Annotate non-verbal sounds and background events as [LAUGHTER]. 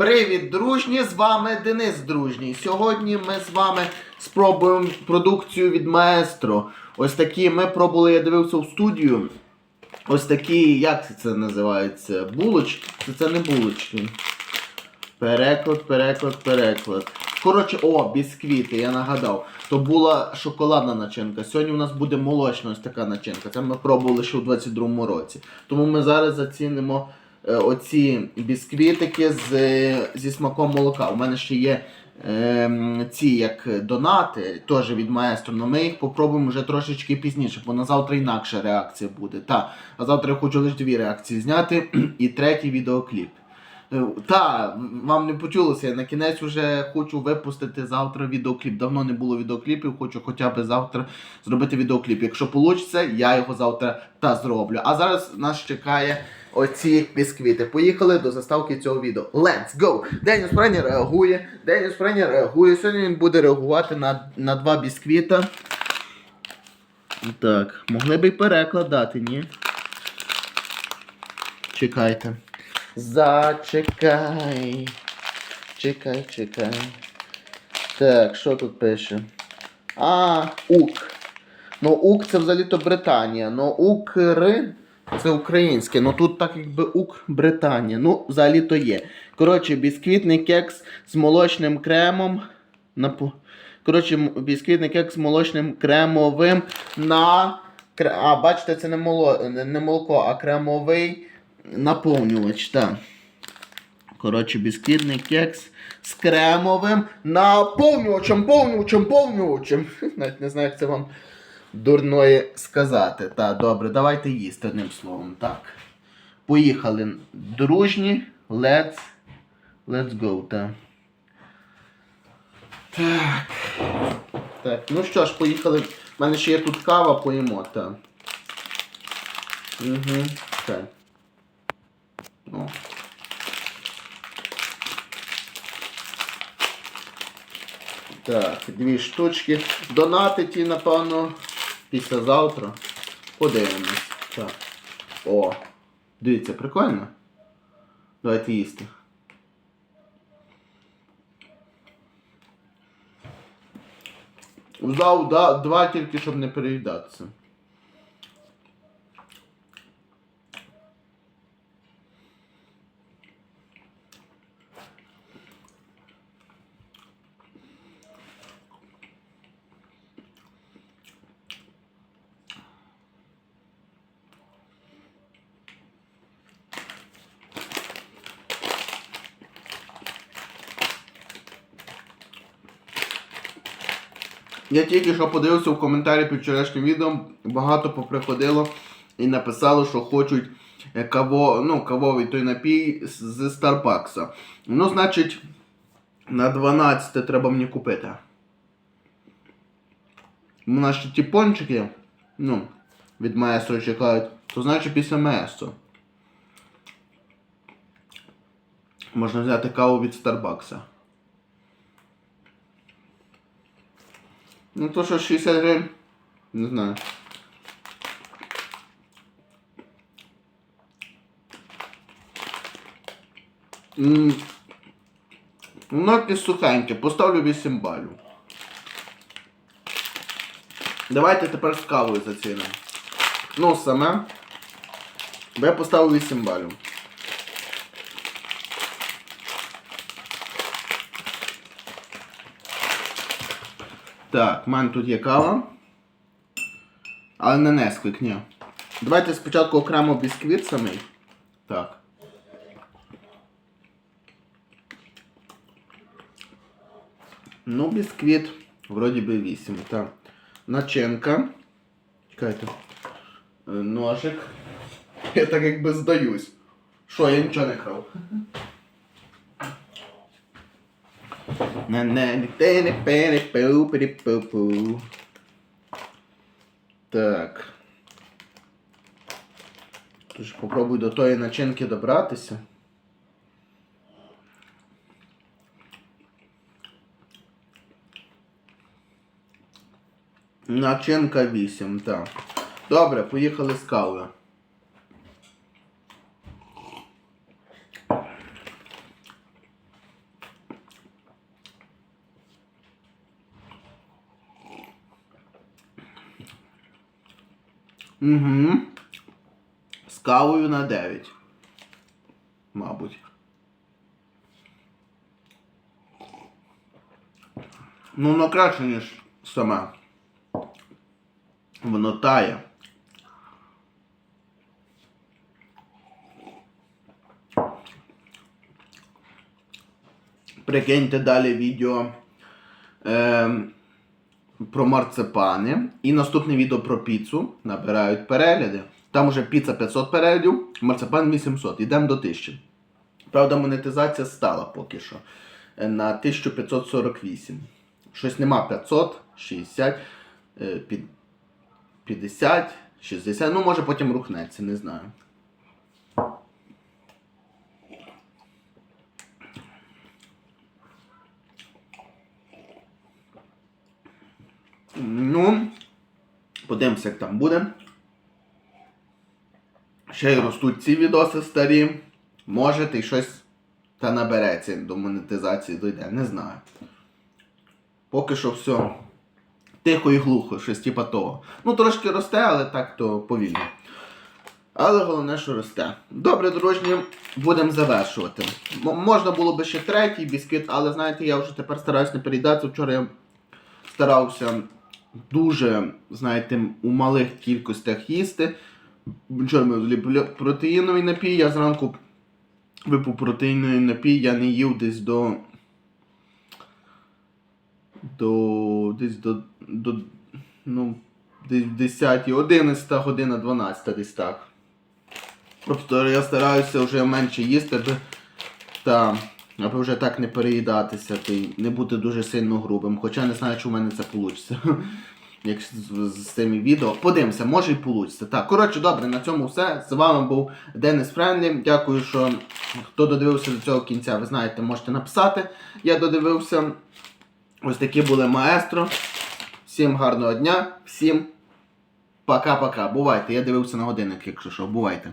Привіт, дружні! З вами Денис Дружній. Сьогодні ми з вами спробуємо продукцію від Маестро. Ось такі ми пробували, я дивився в студію. Ось такі, як це називається? Булочки? Це, це не булочки. Переклад, переклад, переклад. Коротше, о, бісквіти, я нагадав. То була шоколадна начинка. Сьогодні у нас буде молочна ось така начинка. Це ми пробували ще у 22-му році. Тому ми зараз зацінимо оці бісквітики з, е, зі смаком молока. У мене ще є ем, ці як донати, теж від маестро, але ми їх попробуємо вже трошечки пізніше, бо на завтра інакша реакція буде. Та, а завтра я хочу лише дві реакції зняти [CLEARS THROAT] і третій відеокліп. Е, Та, вам не почулося, я на кінець вже хочу випустити завтра відеокліп. Давно не було відеокліпів, хочу хоча б завтра зробити відеокліп. Якщо вийде, я його завтра та зроблю. А зараз нас чекає оці бісквіти. Поїхали до заставки цього відео. Let's go! Деніс Прені реагує. Деніс Прені реагує. Сьогодні він буде реагувати на, на два бісквіта. Так, могли б і перекладати, ні? Чекайте. Зачекай. Чекай, чекай. Так, що тут пише? А, УК. Ну, УК це взагалі-то Британія. Ну, УКР це українське. Ну тут так якби УК Британія. Ну, взагалі-то є. Коротше, бісквітний кекс з молочним кремом. Напо... Коротше, бісквітний кекс з молочним кремовим на. А, бачите, це не, моло... не молоко, а кремовий наповнювач. Так. Коротше, бісквітний кекс з кремовим наповнювачем, повнювачем, повнювачем. [LAUGHS] Навіть не знаю, як це вам дурної сказати. Так, добре, давайте їсти одним словом. Так. Поїхали. Дружні. Let's. Let's go, так. Так. Так, ну що ж, поїхали. У мене ще є тут кава, поїмо, так. Угу. Так. О. Так, дві штучки. Донати ті, напевно, післязавтра. Подивимось. Так. О. Дивіться, прикольно. Давайте їсти. Взяв два тільки, щоб не переїдатися. Я тільки що подивився в коментарі під вчорашнім відео, багато поприходило і написало, що хочуть е, каво, ну, кавовий той напій з- Старбакса. Ну, значить, на 12 треба мені купити. У нас ще ті пончики, ну, від маестро чекають, то значить після маестро. Можна взяти каву від Старбакса. Ну то що 60 гривень, не знаю. М, Воно якесь поставлю 8 балів. Давайте тепер з кавою зацінимо. Ну, саме. Бо я поставив 8 балів. Так, в мене тут є кава. Але не Несквик, ні. Давайте спочатку окремо бісквіт самий. Так. Ну, бісквіт. Вроді би 8. Так. Начинка. Чекайте. Е, Ножик. [LAUGHS] Я так якби здаюсь. Що, я нічого не крав. На на на те не пе не пу пе пу пу Так. Тож попробуй до тої начинки добратися. Начинка 8, так. Добре, поїхали з кавою. Угу. З кавою на 9. Мабуть. Ну, воно краще, ніж саме. Воно тає. Прикиньте далі відео е, про марципани. І наступне відео про піцу набирають перегляди. Там уже піца 500 переглядів, марципан 800. Йдемо до 1000. Правда, монетизація стала поки що е, на 1548. Щось нема 500, 60, е, 50, 60. Ну, може потім рухнеться, не знаю. Ну, подивимося, як там буде. Ще й ростуть ці відоси старі. Може, ти щось та набереться до монетизації дойде, не знаю. Поки що все тихо і глухо, щось типа того. Ну, трошки росте, але так то повільно. Але головне, що росте. Добре, дружні, будемо завершувати. М- можна було би ще третій бісквіт, але знаєте, я вже тепер стараюсь не переїдатися. Вчора я старався дуже, знаєте, у малих кількостях їсти. Вчора ми взяли протеїновий напій, я зранку випив протеїновий напій, я не їв десь до. До. десь до. до ну, десь в 10, 11 година, 12 десь так. Тобто я стараюся вже менше їсти, та, аби вже так не переїдатися та не бути дуже сильно грубим. Хоча не знаю, чи в мене це вийде. [LAUGHS] Як з цими відео. Подивимося, може і вийде. Так, коротше, добре, на цьому все. З вами був Денис Френлі. Дякую, що хто додивився до цього кінця, ви знаєте, можете написати. Я додивився. Ось такі були маестро. Всім гарного дня, всім пока-пока. Бувайте. Я дивився на годинник, якщо що, бувайте.